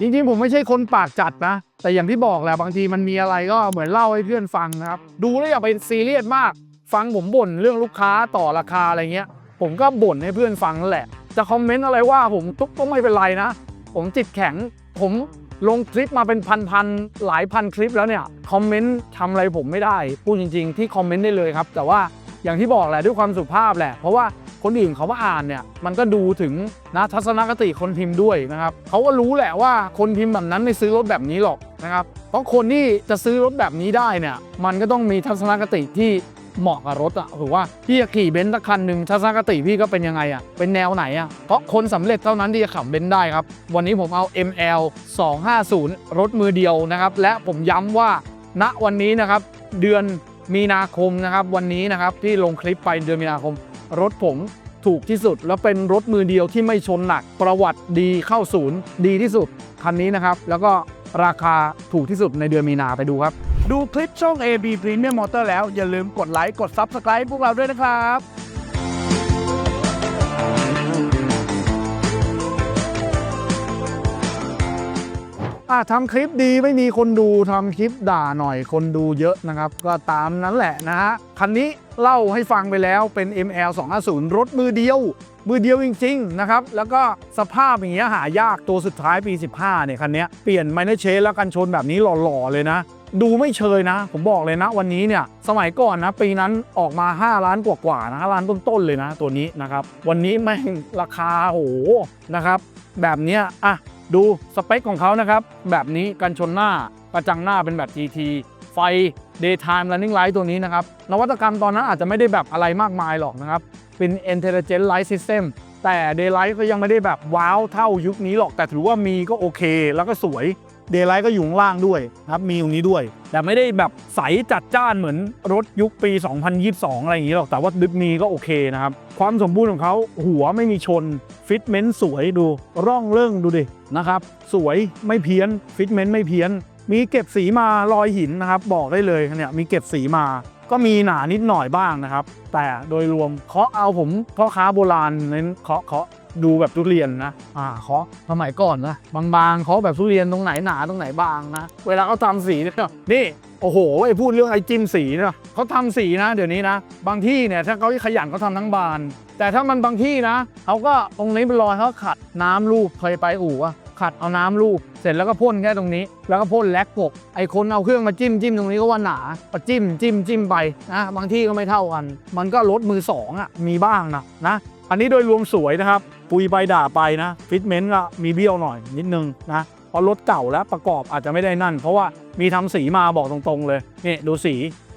จริงๆ ผมไม่ใช่คนปากจัดนะ แต่อย่างที่บอกแหละบางทีมันมีอะไรก็เหมือนเล่าให้เพื่อนฟังนะครับ ดูแล้วอย่าไปซีเรียสมาก ฟังผมบ่นเรื่องลูกค้าต่อราคาอะไรเงี้ย ผมก็บ่นให้เพื่อนฟังแหละ จะคอมเมนต์อะไรว่าผมทุกก็ไม่เป็นไรนะ ผมจิตแข็ง ผมลงคลิปมาเป็นพันๆหลายพันคลิปแล้วเนี่ยคอมเมนต์ทำอะไรผมไม่ได้พูดจริง ๆ ที่คอมเมนต์ได้เลยครับ แต่ว่าอย่างที่บอกแหละด้วยความสุภาพแหละ เพราะว่า คนอื่นเขามาอ่านเนี่ยมันก็ดูถึงนะทัศนคติคนพิมพ์ด้วยนะครับเขาก็รู้แหละว่าคนพิมพ์แบบนั้นไม่ซื้อรถแบบนี้หรอกนะครับเพราะคนที่จะซื้อรถแบบนี้ได้เนี่ยมันก็ต้องมีทัศนคติที่เหมาะกับรถอะถือว่าพี่จะขี่เบนซ์สักคันหนึ่งทัศนคติพี่ก็เป็นยังไงอะเป็นแนวไหนอะเพราะคนสำเร็จเท่านั้นที่จะขับเบนซ์ได้ครับ วันนี้ผมเอา ML 250 รถมือเดียวนะครับ และผมย้ำว่าณวันนี้นะครับ เดือนมีนาคมนะครับ วันนี้นะครับที่ลงคลิปไปเดือนมีนาคม รถผมถูกที่สุด แล้วเป็นรถมือเดียวที่ไม่ชนหนัก ประวัติดีเข้าศูนย์ดีที่สุด คันนี้นะครับ แล้วก็ราคาถูกที่สุดในเดือนมีนาไปดูครับ ดูคลิปช่อง AB Premium Motor แล้วอย่าลืมกดไลค์กด Subscribe พวกเราด้วยนะครับ อะทำคลิปดีไม่มีคนดูทำคลิปด่าหน่อยคนดูเยอะนะครับ ก็ตามนั้นแหละนะฮะคันนี้เล่าให้ฟังไปแล้วเป็น ML 250รถมือเดียว มือเดียวจริงๆนะครับ แล้วก็สภาพอย่างเงี้ยหายากตัวสุดท้ายปี 15เนี่ยคันนี้เปลี่ยนไมเนอร์เชนแล้วกันชนแบบนี้หล่อๆเลยนะ ดูไม่เชยนะ ผมบอกเลยนะ วันนี้เนี่ยสมัยก่อนนะ ปีนั้นออกมา 5 ล้านกว่าๆนะล้านต้นๆเลยนะ ตัวนี้นะครับ วันนี้แม่งราคาโหนะครับ แบบเนี้ยอะดูสเปคของเขานะครับ แบบนี้กันชนหน้ากระจังหน้าเป็นแบบ GT ไฟ daytime running light ตัวนี้นะครับ นวัตกรรมตอนนั้นอาจจะไม่ได้แบบอะไรมากมายหรอกนะครับ เป็น intelligent light system แต่ daylight ก็ยังไม่ได้แบบว้าวเท่ายุคนี้หรอก แต่ถือว่ามีก็โอเค แล้วก็สวย daylight ก็อยู่ข้างล่างด้วยนะครับมีตรงนี้ด้วย แต่ไม่ได้แบบใสจัดจ้านเหมือนรถยุคปี 2022 อะไรอย่างนี้หรอกแต่ว่าดึกมีก็โอเคนะครับ ความสมบูรณ์ของเขาหัวไม่มีชนฟิตเมนต์สวยดูร่องเรื่องดูดินะครับสวยไม่เพี้ยนฟิตเมนต์ไม่เพี้ยน มีเก็บสีมารอยหินนะครับบอกได้เลยเนี่ยมีเก็บสีมาก็มีหนานิดหน่อยบ้างนะครับ แต่โดยรวมเคาะเอาผมพ่อค้าโบราณเน้นเคาะเคาะ ดูแบบทุเรียนนะ อ่าเคาะสมัยก่อนนะ บางๆเคาะแบบทุเรียนตรงไหนหนาตรงไหนบางนะ เวลาเขาทำสีเนี่ยนี่ โอ้โหไอ้พูดเรื่องไอ้จิ้มสีเนี่ยเขาทำสีนะเดี๋ยวนี้นะ บางที่เนี่ยถ้าเขาขยันเขาทำทั้งบาน แต่ถ้ามันบางที่นะเขาก็ตรงนี้เป็นรอยเขาขัดน้ำลูบเคยไปอู่อะขัดเอาน้ำลูบเสร็จแล้วก็พ่นแค่ตรงนี้ แล้วก็พ่นแลกปกไอ้คนเอาเครื่องมาจิ้มจิ้มตรงนี้ก็ว่าหนาก็จิ้มจิ้มจิ้มไปนะบางที่ก็ไม่เท่ากัน มันก็ลดมือสองอะมีบ้างนะนะ อันนี้โดยรวมสวยนะครับปุยไปด่าไปนะฟิตเมนต์ก็มีเบี้ยวหน่อยนิดนึงนะเพราะรถเก่าแล้วประกอบอาจจะไม่ได้นั่น เพราะว่ามีทำสีมาบอกตรงๆเลยนี่ดูสี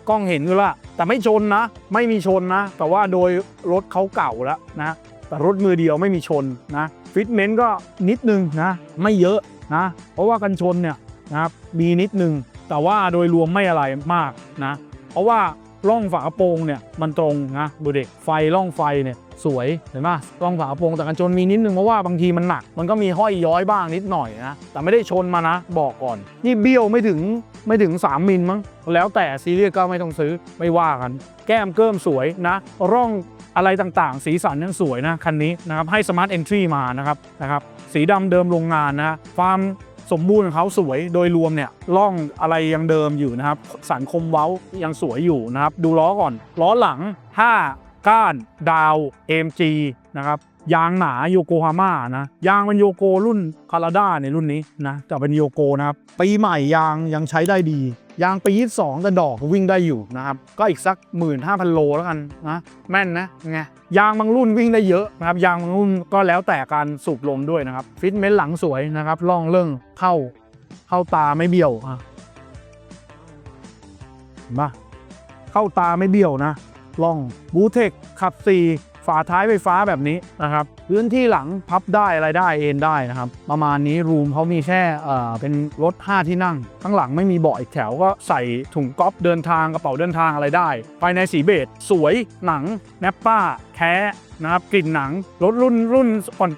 กล้องเห็นอยู่ละแต่ไม่ชนนะ ไม่มีชนนะ แต่ว่าโดยรถเขาเก่าแล้วนะแต่รถมือเดียวไม่มีชนนะฟิตเมนต์ก็นิดนึงนะไม่เยอะนะเพราะว่ากันชนเนี่ยนะครับมีนิดนึงแต่ว่าโดยรวมไม่อะไรมากนะ เพราะว่า ร่องฝากระโปรงเนี่ยมันตรงนะดูเด็กไฟร่องไฟเนี่ยสวยเห็นไหมร่องฝากระโปรงแต่กันชนมีนิดนึงเพราะว่าบางทีมันหนัก มันก็มีห้อยย้อยบ้างนิดหน่อยนะแต่ไม่ได้ชนมานะ บอกก่อน นี่เบี้ยวไม่ถึงไม่ถึง 3 มิลมั้งแล้วแต่ซีเรียสก็ไม่ต้องซื้อไม่ว่ากัน แก้มเกิมสวยนะ ร่องอะไรต่างๆ สีสันยังสวยนะ คันนี้นะครับให้ Smart Entry มานะครับนะครับสีดำเดิมโรงงานนะความ สมบูรณ์ของเขาสวยโดยรวมเนี่ยล่องอะไรยังเดิมอยู่นะครับ สันคมเว้ายังสวยอยู่นะครับ ดูล้อก่อน ล้อหลัง 5 ก้าน ดาว AMG นะครับ ยางหนาโยโกฮาม่านะยางเป็นโยโกรุ่นคาราด้าในรุ่นนี้นะแต่เป็นโยโกนะครับปีใหม่ยางยังใช้ได้ดี ยางปี22แต่ดอกวิ่งได้อยู่นะครับก็อีกสัก 15,000 โลแล้วกันนะแม่นนะไงยางบางรุ่นวิ่งได้เยอะนะครับยางบางรุ่นก็แล้วแต่การสูบลมด้วยนะครับฟิตเมนต์หลังสวยนะครับล่องเรื่องเข้าเข้าตาไม่เบี้ยวอะเห็นปะเข้าตาไม่เบี้ยวนะล่องบูเทคขับ4 ฝาท้ายไฟฟ้าแบบนี้นะครับพื้นที่หลังพับได้อะไรได้เอนได้นะครับ ประมาณนี้รูมเขามีแค่เอ่อเป็นรถ 5 ที่นั่ง ข้างหลังไม่มีเบาะอีกแถวก็ใส่ถุงก๊อฟเดินทางกระเป๋าเดินทางอะไรได้ ภายในสีเบจสวยหนังแนปป้าแท้นะครับกลิ่นหนังรถรุ่นรุ่น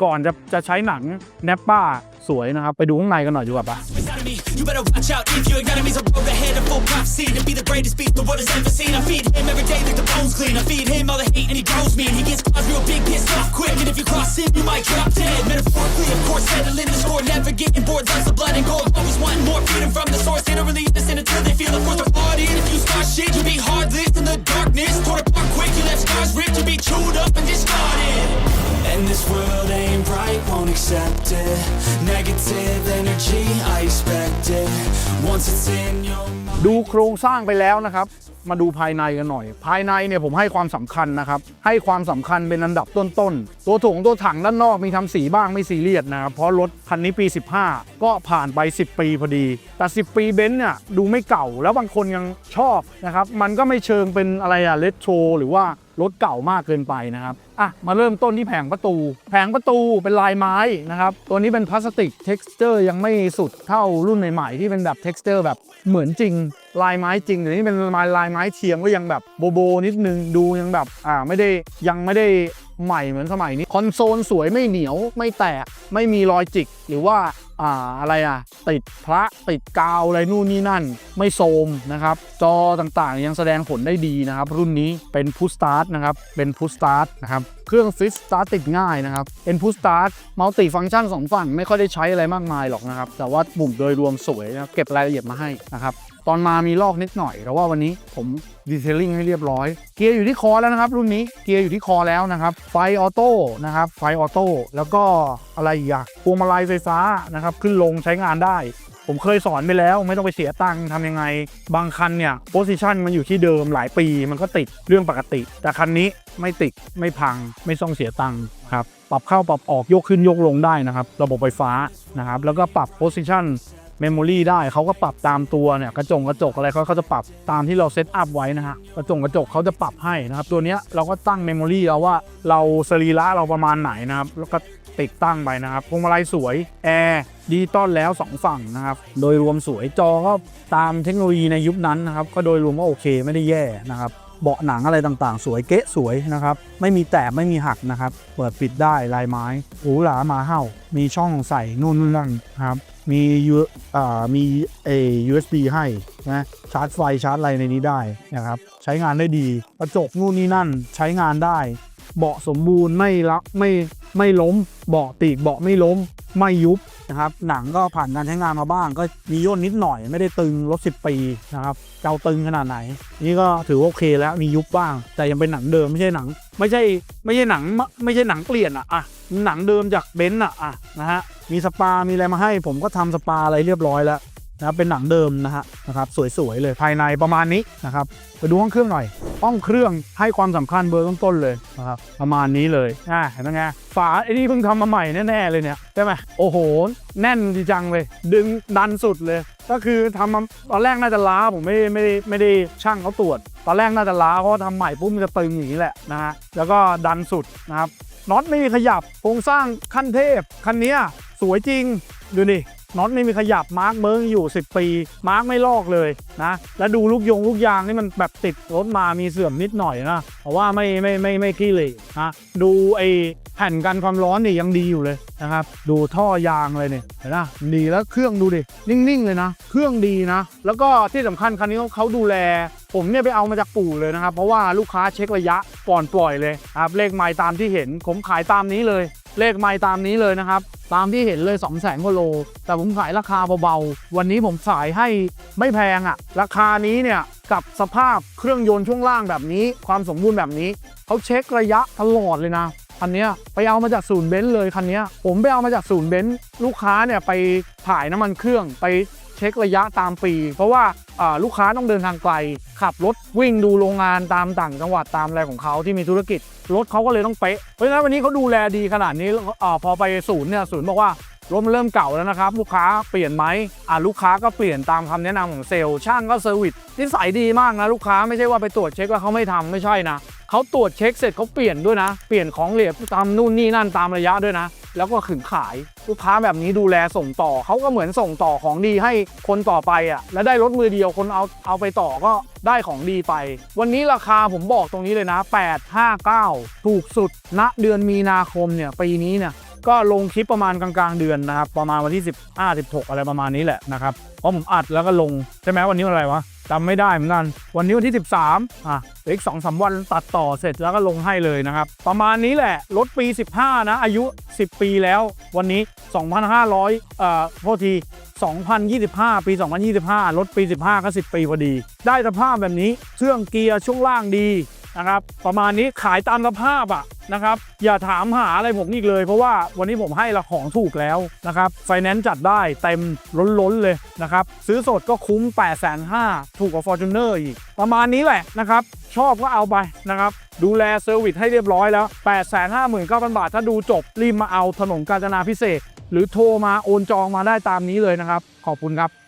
ก่อนๆจะจะใช้หนังแนปป้าสวยนะครับ ไปดูข้างในกันหน่อยดีกว่าปะ You better watch out if your enemy's a road ahead of full prophecy to be the greatest beast the world has ever seen. I feed him every day like the bones clean. I feed him all the hate and he grows me. And he gets cause real big, pissed off quick. And if you cross him, you might drop dead. Metaphorically, of course, settling the score, never getting bored. That's of blood and gold, always wanting more freedom from the source. They don't really understand until they feel it. Force the party. If you start shit, you be hard in the darkness. Torn apart quick, you left scars ripped. You be chewed up and discarded. And this world ain't right, won't accept it. Negative energy, I expect it. Once it's in your mind. ดูโครงสร้างไปแล้วนะครับ มาดูภายในกันหน่อย ภายในเนี่ยผมให้ความสำคัญนะครับ ให้ความสำคัญเป็นอันดับต้นๆ ตัวถุงตัวถังด้านนอกมีทำสีบ้างไม่ซีเรียสนะครับ เพราะรถคันนี้ปี 15 ก็ผ่านไป 10 ปีพอดี แต่ 10 ปีเบนซ์เนี่ยดูไม่เก่าแล้วบางคนยังชอบนะครับ มันก็ไม่เชิงเป็นอะไรอะเลโทรหรือว่า รถเก่ามากเกินไปนะครับอะมาเริ่มต้นที่แผงประตู แผงประตูเป็นลายไม้นะครับตัวนี้เป็นพลาสติกเท็กซ์เจอร์ยังไม่สุดเท่ารุ่นใหม่ๆที่เป็นแบบเท็กซ์เจอร์แบบเหมือนจริง ลายไม้จริงแต่นี่เป็นลายลายไม้เทียมก็ยังแบบโบโบนิดนึงดูยังแบบอ่าไม่ได้ยังไม่ได้ใหม่เหมือนสมัยนี้คอนโซลสวยไม่เหนียวไม่แตกไม่มีรอยจิกหรือว่า อ่าอะไรอะ ติดพระติดกาวอะไรนู่นนี่นั่น ไม่โทรมนะครับ จอต่างๆยังแสดงผลได้ดีนะครับ รุ่นนี้เป็นพุชสตาร์ทนะครับเป็นพุชสตาร์ทนะครับเครื่องฟิสสตาร์ติดง่ายนะครับเป็นพุชสตาร์ทมัลติฟังก์ชันสองฝั่งไม่ค่อยได้ใช้อะไรมากมายหรอกนะครับ แต่ว่าปุ่มโดยรวมสวยนะเก็บรายละเอียดมาให้นะครับ ตอนมามีลอกนิดหน่อย แต่ว่าวันนี้ผมดีเทลลิ่งให้เรียบร้อย เกียร์อยู่ที่คอแล้วนะครับ รุ่นนี้เกียร์อยู่ที่คอแล้วนะครับ ไฟออโต้นะครับ ไฟออโต้แล้วก็อะไรอีกพวงมาลัยไฟฟ้านะครับ ขึ้นลงใช้งานได้ ผมเคยสอนไปแล้วไม่ต้องไปเสียตังค์ทำยังไง บางคันเนี่ยโพสิชันมันอยู่ที่เดิมหลายปีมันก็ติดเรื่องปกติ แต่คันนี้ไม่ติดไม่พังไม่ต้องเสียตังค์ครับปรับเข้าปรับออกยกขึ้นยกลงได้นะครับ ระบบไฟฟ้านะครับแล้วก็ปรับโพสิชัน เมมโมรีได้เขาก็ปรับตามตัวเนี่ยกระจงกระจกอะไรเขาเขาจะปรับตามที่เราเซตอัพไว้นะฮะกระจงกระจกเขาจะปรับให้นะครับ ตัวเนี้ยเราก็ตั้งเมมโมรีเอาว่าเราสรีระเราประมาณไหนนะครับ แล้วก็ติดตั้งไปนะครับพวงมาลัยสวยแอร์ดิจิตอลแล้ว 2 ฝั่งนะครับ โดยรวมสวยจอก็ตามเทคโนโลยีในยุคนั้นนะครับ ก็โดยรวมก็โอเคไม่ได้แย่นะครับเบาะหนังอะไรต่างๆ สวยเก๊ะสวยนะครับ ไม่มีแตกไม่มีหักนะครับ เปิดปิดได้ลายไม้หรูหรามาเห่า มีช่องใส่นู่นนี่นั่นครับ มียูอ่ามีเอ USB ให้นะชาร์จไฟชาร์จอะไรในนี้ได้นะครับ ใช้งานได้ดี กระจกนู่นนี่นั่นใช้งานได้ เบาะสมบูรณ์ไม่ละไม่ไม่ล้ม เบาะตีกเบาะไม่ล้ม ไม่ยุบนะครับ หนังก็ผ่านการใช้งานมาบ้าง ก็มีย่นนิดหน่อยไม่ได้ตึงรถ10 ปีนะครับเจ้าตึงขนาดไหน นี่ก็ถือว่าโอเคแล้วมียุบบ้าง แต่ยังเป็นหนังเดิมไม่ใช่หนัง ไม่ใช่ไม่ใช่หนังไม่ใช่หนังเปลี่ยนอะอะหนังเดิมจากเบนซ์อะอะนะฮะมีสปา มีอะไรมาให้ ผมก็ทำสปาอะไรเรียบร้อยแล้ว นะครับเป็นหนังเดิมนะฮะนะครับสวยๆเลยภายในประมาณนี้นะครับไปดูห้องเครื่องหน่อย ห้องเครื่องให้ความสำคัญเบอร์ต้นๆเลยนะครับประมาณนี้เลยอ่าเห็นไหมไงฝาไอ้นี่เพิ่งทำมาใหม่แน่ๆเลยเนี่ยใช่ไหมโอ้โห แน่นดีจังเลย ดึงดันสุดเลย ก็คือทำมาตอนแรกน่าจะล้าผมไม่ไม่ได้ไม่ได้ช่างเขาตรวจ ตอนแรกน่าจะล้าเพราะทำใหม่ปุ๊บมันจะตึงอย่างนี้แหละนะฮะแล้วก็ดันสุดนะครับน็อตไม่มีขยับโครงสร้างขั้นเทพคันนี้สวยจริงดูดิ น็อตไม่มีขยับมาร์กเบิ้งอยู่ 10 ปี มาร์กไม่ลอกเลยนะ แล้วดูลูกยงลูกยางนี่มันแบบติดรถมามีเสื่อมนิดหน่อยนะเพราะว่าไม่ไม่ไม่ไม่ขี้เลยนะดูไอแผ่นกันความร้อนนี่ยังดีอยู่เลยนะครับ ดูท่อยางเลยเนี่ยเห็นนะดีแล้วเครื่องดูดิ นิ่งๆเลยนะ เครื่องดีนะ แล้วก็ที่สำคัญคันนี้เขาดูแล ผมเนี่ยไปเอามาจากปู่เลยนะครับ เพราะว่าลูกค้าเช็คระยะก่อนปล่อยเลยครับเลขไมล์ตามที่เห็น ผมขายตามนี้เลย เลขไมล์ตามนี้เลยนะครับ ตามที่เห็นเลย 2 0 0แสนกว่าโล แต่ผมขายราคาเบาๆ วันนี้ผมขายให้ไม่แพงอะ่ะ ราคานี้เนี่ย กับสภาพเครื่องยนต์ช่วงล่างแบบนี้ ความสมบูรณ์แบบนี้ เขาเช็คระยะตลอดเลยนะคันนี้ไปเอามาจากศูนย์เบนซ์เลยคันนี้ผมไปเอามาจากศูนย์เบนซ์ลูกค้าเนี่ยไปถ่ายน้ำมันเครื่องไป ช็คระยะตามปี เพราะว่าลูกค้าต้องเดินทางไกล ขับรถวิ่งดูโรงงานตามต่างจังหวัดตามอะไรของเขาที่มีธุรกิจ รถเขาก็เลยต้องเป๊ะ เพราะฉะนั้นวันนี้เขาดูแลดีขนาดนี้อพอไปศูนย์เนี่ยศูนย์บอกว่ารถมันเริ่มเก่าแล้วนะครับ ลูกค้าเปลี่ยนไหมอ่าลูกค้าก็เปลี่ยนตามคำแนะนำของเซลล์ช่างก็เซอร์วิสนิสัยดีมากนะลูกค้าไม่ใช่ว่าไปตรวจเช็คแล้วเขาไม่ทำไม่ใช่นะ เขาตรวจเช็คเสร็จเขาเปลี่ยนด้วยนะ เปลี่ยนของเหลวตามนู่นนี่นั่นตามระยะด้วยนะ แล้วก็ขึงขายลูกค้าแบบนี้ดูแลส่งต่อเขาก็เหมือนส่งต่อของดีให้คนต่อไปอะ และได้รถมือเดียวคนเอาเอาไปต่อก็ได้ของดีไป วันนี้ราคาผมบอกตรงนี้เลยนะ 859 ถูกสุดณเดือนมีนาคมเนี่ยปีนี้เนี่ยก็ลงคลิปประมาณกลางๆเดือนนะครับ ประมาณวันที่ 15 16 อะไรประมาณนี้แหละนะครับ เพราะผมอัดแล้วก็ลง ใช่ไหมวันนี้วันอะไรวะ จำไม่ได้เหมือนกันวันนี้วันที่ 13อะอีกสองสามวันตัดต่อเสร็จแล้วก็ลงให้เลยนะครับ ประมาณนี้แหละ รถปี 15 นะ อายุ 10 ปีแล้ว วันนี้ 2,500เอ่อโทษที 2025 ปี 2025 รถปี 15 ก็ 10 ปีพอดี ได้สภาพแบบนี้เครื่องเกียร์ช่วงล่างดี นะครับ ประมาณนี้ขายตามสภาพอะนะครับ อย่าถามหาอะไรผมอีกเลย เพราะว่าวันนี้ผมให้ละของถูกแล้วนะครับไฟแนนซ์จัดได้เต็มล้นๆเลยนะครับ ซื้อสดก็คุ้ม 8 5 0 0 0ถูกกว่า Fortuner อีก ประมาณนี้แหละนะครับ ชอบก็เอาไปนะครับ ดูแลเซอร์วิสให้เรียบร้อยแล้ว 8 5 9 0 0 0 บาท ถ้าดูจบรีบมาเอาถนนกาญจนาพิเศษ หรือโทรมาโอนจองมาได้ตามนี้เลยนะครับ ขอบคุณครับ